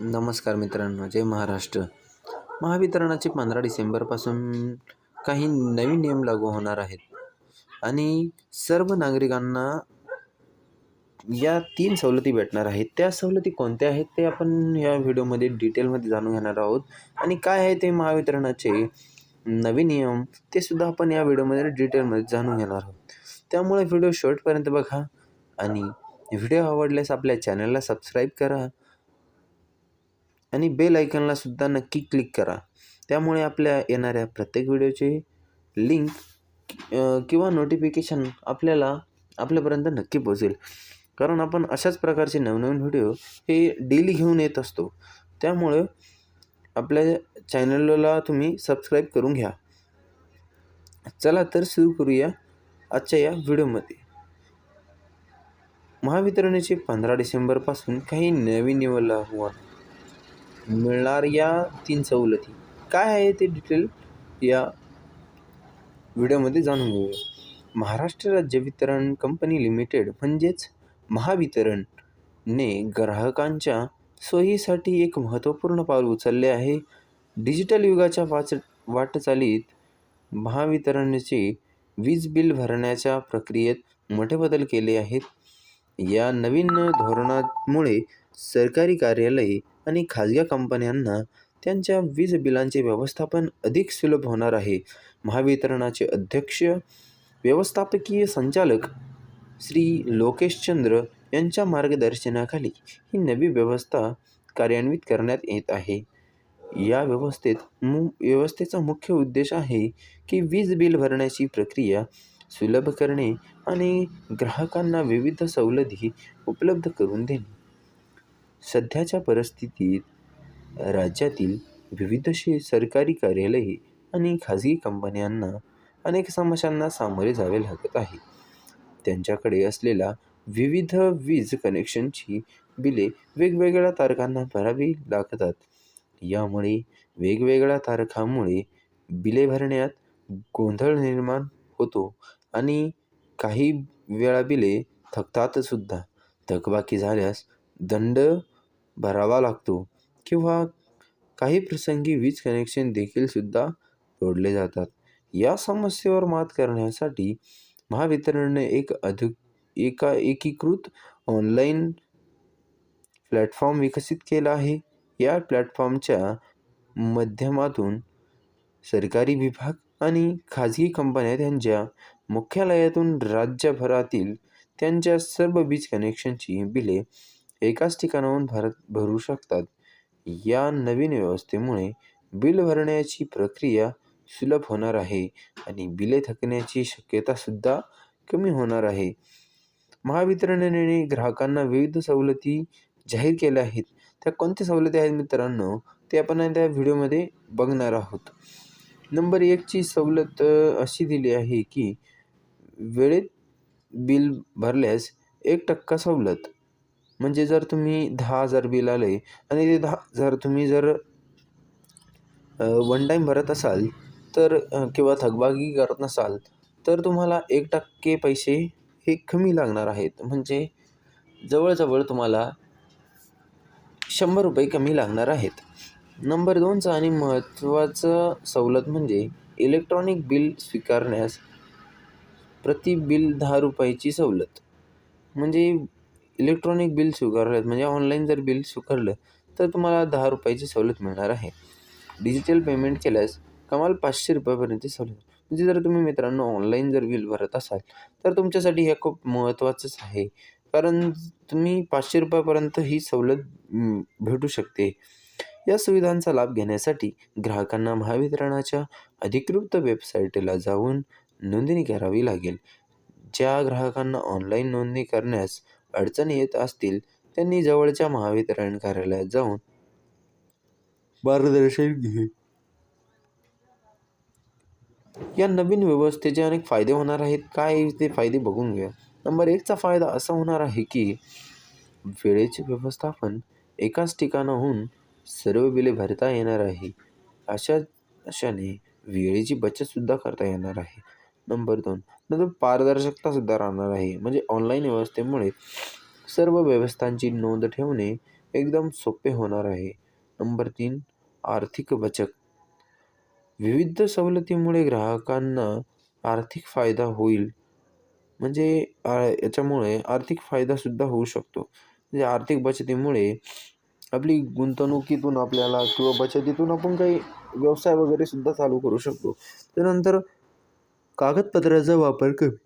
नमस्कार मित्रांनो जय महाराष्ट्र. महावितरणाचे पंधरा डिसेंबरपासून काही नवीन नियम लागू होणार आहेत. आणि सर्व नागरिकांना या तीन सवलती भेटणार आहेत. त्या सवलती कोणत्या आहेत ते आपण या व्हिडिओमध्ये डिटेलमध्ये जाणून घेणार आहोत. आणि काय आहे ते महावितरणाचे नवीन नियम ते सुद्धा आपण या व्हिडिओमध्ये डिटेलमध्ये जाणून घेणार आहोत. त्यामुळे व्हिडिओ शेवटपर्यंत बघा आणि व्हिडिओ आवडल्यास आपल्या चॅनलला सबस्क्राईब करा. आणि बेल आयकनला सुद्धा नक्की क्लिक करा. त्यामुळे आपल्या येणाऱ्या प्रत्येक व्हिडिओचे लिंक किंवा नोटिफिकेशन आपल्याला आपल्यापर्यंत नक्की पोहोचेल. कारण आपण अशाच प्रकारचे नवनवीन व्हिडिओ हे डेली घेऊन येत असतो. त्यामुळं आपल्या चॅनलला तुम्ही सबस्क्राईब करून घ्या. चला तर सुरू करूया आजच्या या व्हिडिओमध्ये महावितरणाचे पंधरा डिसेंबरपासून काही नवीन निवडला हुआ मिळणार या तीन सवलती. काय आहे ते डिटेल या व्हिडिओमध्ये जाणून घेऊया. महाराष्ट्र राज्य वितरण कंपनी लिमिटेड म्हणजेच महावितरणने ग्राहकांच्या सोयीसाठी एक महत्त्वपूर्ण पाऊल उचलले आहे. डिजिटल युगाच्या वाच वाटचालीत महावितरणचे वीज बिल भरण्याच्या प्रक्रियेत मोठे बदल केले आहेत. या नवीन धोरणामुळे सरकारी कार्यालये आणि खाजगी कंपन्यांना त्यांच्या वीज बिलांचे व्यवस्थापन अधिक सुलभ होणार आहे. महावितरणाचे अध्यक्ष व्यवस्थापकीय संचालक श्री लोकेश चंद्र यांच्या मार्गदर्शनाखाली ही नवी व्यवस्था कार्यान्वित करण्यात येत आहे. या व्यवस्थेत मु व्यवस्थेचा मुख्य उद्देश आहे की वीज बिल भरण्याची प्रक्रिया सुलभ करणे आणि ग्राहकांना विविध सवलती उपलब्ध करून देणे. सध्याच्या परिस्थितीत राज्यातील विविध शे सरकारी कार्यालये आणि खाजगी कंपन्यांना अनेक समस्यांना सामोरे जावे लागत आहे. त्यांच्याकडे असलेला विविध वीज कनेक्शनची बिले वेगवेगळ्या तारखांना भरावी लागतात. यामुळे वेगवेगळ्या तारखांमुळे बिले भरण्यात गोंधळ निर्माण होतो आणि काही वेळा बिले थकतातसुद्धा. थकबाकी झाल्यास दंड भरावा लागतो. किंवा काही प्रसंगी वीज कनेक्शन देखील सुद्धा तोडले जातात. या समस्येवर मात करण्यासाठी महावितरणने एक अधिक एका एकीकृत ऑनलाईन प्लॅटफॉर्म विकसित केला आहे. या प्लॅटफॉर्मच्या माध्यमातून सरकारी विभाग आणि खाजगी कंपन्या त्यांच्या मुख्यालयातून राज्यभरातील त्यांच्या सर्व वीज कनेक्शनची बिले एकाच ठिकाणाहून भरत भरू शकतात. या नवीन व्यवस्थेमुळे बिल भरण्याची प्रक्रिया सुलभ होणार आहे आणि बिले थकण्याची शक्यतासुद्धा कमी होणार आहे. महावितरणने ग्राहकांना विविध सवलती जाहीर केल्या आहेत. त्या कोणत्या सवलती आहेत मित्रांनो? ते आपण त्या व्हिडिओमध्ये बघणार आहोत. नंबर एकची सवलत अशी दिली आहे की वेळेत बिल भरल्यास एक टक्का सवलत. म्हणजे जर तुम्ही दहा हजार बिल आले आणि ते दहा हजार तुम्ही जर वन टाईम भरत असाल तर किंवा थकबाकी करत नसाल तर तुम्हाला एक टक्के पैसे हे कमी लागणार आहेत. म्हणजे जवळजवळ तुम्हाला शंभर रुपये कमी लागणार आहेत. नंबर दोनचं आणि महत्त्वाचं सवलत म्हणजे इलेक्ट्रॉनिक बिल स्वीकारण्यास प्रति बिल दहा रुपयाची सवलत. म्हणजे इलेक्ट्रॉनिक बिल स्वीकारलं म्हणजे ऑनलाईन जर बिल स्वीकारलं तर तुम्हाला दहा रुपयाची सवलत मिळणार आहे. डिजिटल पेमेंट केल्यास कमाल पाचशे रुपयापर्यंतची सवलत. म्हणजे जर तुम्ही मित्रांनो ऑनलाईन जर बिल भरत असाल तर तुमच्यासाठी हे खूप महत्त्वाचंच आहे. कारण तुम्ही पाचशे रुपयापर्यंत ही सवलत भेटू शकते. या सुविधांचा लाभ घेण्यासाठी ग्राहकांना महावितरणाच्या अधिकृत वेबसाईटला जाऊन नोंदणी करावी लागेल. ज्या ग्राहकांना ऑनलाईन नोंदणी करण्यास अडचणी येत असतील त्यांनी जवळच्या महावितरण कार्यालयात जाऊन मार्गदर्शन घे या नवीन व्यवस्थेचे अनेक फायदे होणार आहेत. काय ते फायदे बघून घ्या. नंबर एकचा फायदा असा होणार आहे की वेळेचे व्यवस्थापन एकाच ठिकाणाहून सर्व बिले भरता येणार आहे. अशा अशाने वेळेची बचतसुद्धा करता येणार आहे. नंबर दोन. नंतर पारदर्शकतासुद्धा राहणार आहे. म्हणजे ऑनलाईन व्यवस्थेमुळे सर्व व्यवस्थांची नोंद ठेवणे एकदम सोपे होणार आहे. नंबर तीन आर्थिक बचत. विविध सवलतीमुळे ग्राहकांना आर्थिक फायदा होईल. म्हणजे याच्यामुळे आर्थिक फायदासुद्धा होऊ शकतो. म्हणजे आर्थिक बचतीमुळे आपली गुंतवणुकीतून आपल्याला किंवा बचतीतून आपण काही व्यवसाय वगैरे सुद्धा चालू करू शकतो. त्यानंतर कागदपत्राचा वापर कमी.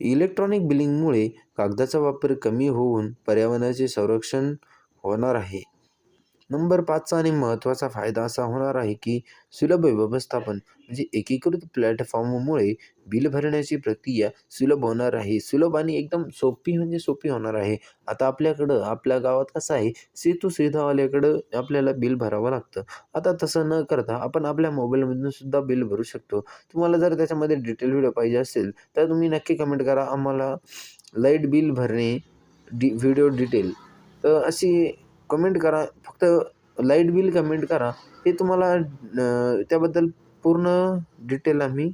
इलेक्ट्रॉनिक बिलिंगमुळे कागदाचा वापर कमी होऊन पर्यावरणाचे संरक्षण होणार आहे. नंबर पाचचा आणि महत्त्वाचा फायदा असा होणार आहे की सुलभ व्यवस्थापन म्हणजे एकीकृत प्लॅटफॉर्ममुळे बिल भरण्याची प्रक्रिया सुलभ होणार आहे. सुलभ आणि एकदम सोपी म्हणजे सोपी होणार आहे. आता आपल्याकडं आपल्या गावात कसं आहे सेतू सुविधावाल्याकडं आपल्याला बिल भरावं लागतं. आता तसं न करता आपण आपल्या मोबाईलमधून सुद्धा बिल भरू शकतो. तुम्हाला जर त्याच्यामध्ये डिटेल व्हिडिओ पाहिजे असेल तर तुम्ही नक्की कमेंट करा. आम्हाला लाइट बिल भरणे डि व्हिडिओ डिटेल तर अशी कमेंट करा. फक्त लाइट बिल कमेंट करा. हे तुम्हाला त्याबद्दल पूर्ण डिटेल आम्ही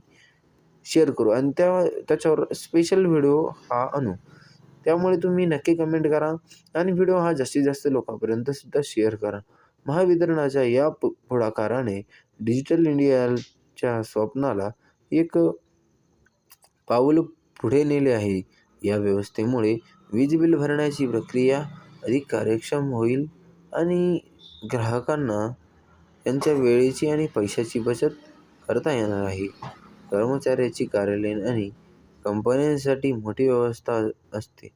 शेअर करू. आणि त्या त्याच्यावर स्पेशल व्हिडिओ हा आणू. त्यामुळे तुम्ही नक्की कमेंट करा आणि व्हिडिओ हा जास्तीत जास्त लोकांपर्यंत सुद्धा शेअर करा. महावितरणाच्या या पुढाकाराने डिजिटल इंडियाच्या स्वप्नाला एक पाऊल पुढे नेले आहे. या व्यवस्थेमुळे वीज बिल भरण्याची प्रक्रिया अधिक कार्यक्षम होईल आणि ग्राहकांना त्यांच्या वेळेची आणि पैशाची बचत करता येणार आहे. कर्मचाऱ्याची कार्यालयीन आणि कंपन्यांसाठी मोठी व्यवस्था असते.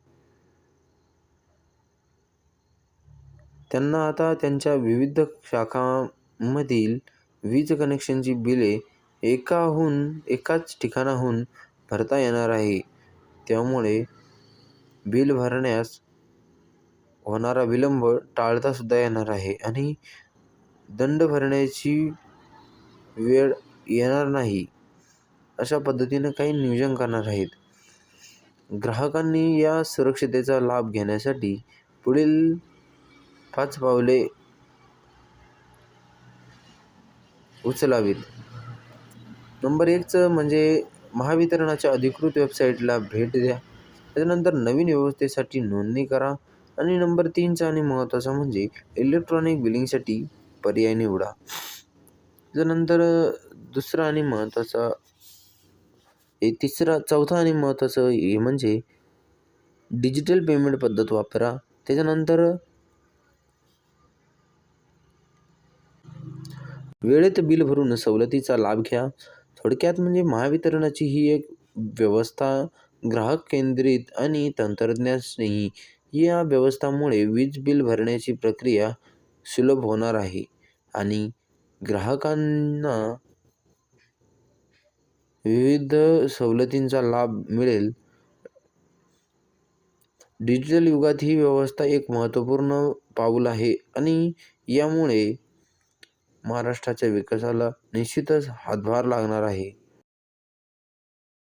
त्यांना आता त्यांच्या विविध शाखांमधील वीज कनेक्शनची बिले एकाहून एकाच ठिकाणाहून भरता येणार आहे. त्यामुळे बिल भरण्यास होणारा विलंब टाळतासुद्धा येणार आहे आणि दंड भरण्याची वेळ येणार नाही अशा पद्धतीनं काही नियोजन करणार आहेत. ग्राहकांनी या सुरक्षितेचा लाभ घेण्यासाठी पुढील पाच पावले उचलावीत. नंबर एकचं म्हणजे महावितरणाच्या अधिकृत वेबसाईटला भेट द्या. त्याच्यानंतर नवीन व्यवस्थेसाठी नोंदणी करा. आणि नंबर तीनचा आणि महत्त्वाचा म्हणजे इलेक्ट्रॉनिक बिलिंगसाठी पर्याय निवडा. त्यानंतर दुसरा आणि महत्त्वाचा हे तिसरा चौथा आणि महत्त्वाचं हे म्हणजे डिजिटल पेमेंट पद्धत वापरा. त्याच्यानंतर वेळेत बिल भरून सवलतीचा लाभ घ्या. थोडक्यात म्हणजे महावितरणाची ही एक व्यवस्था ग्राहक केंद्रित आणि तंत्रज्ञानस्नेही या व्यवस्थामुळे वीज बिल भरण्याची प्रक्रिया सुलभ होणार आहे आणि ग्राहकांना विविध सवलतींचा लाभ मिळेल. डिजिटल युगात ही व्यवस्था एक महत्त्वपूर्ण पाऊल आहे आणि यामुळे महाराष्ट्राच्या विकासाला निश्चितच हातभार लागणार आहे.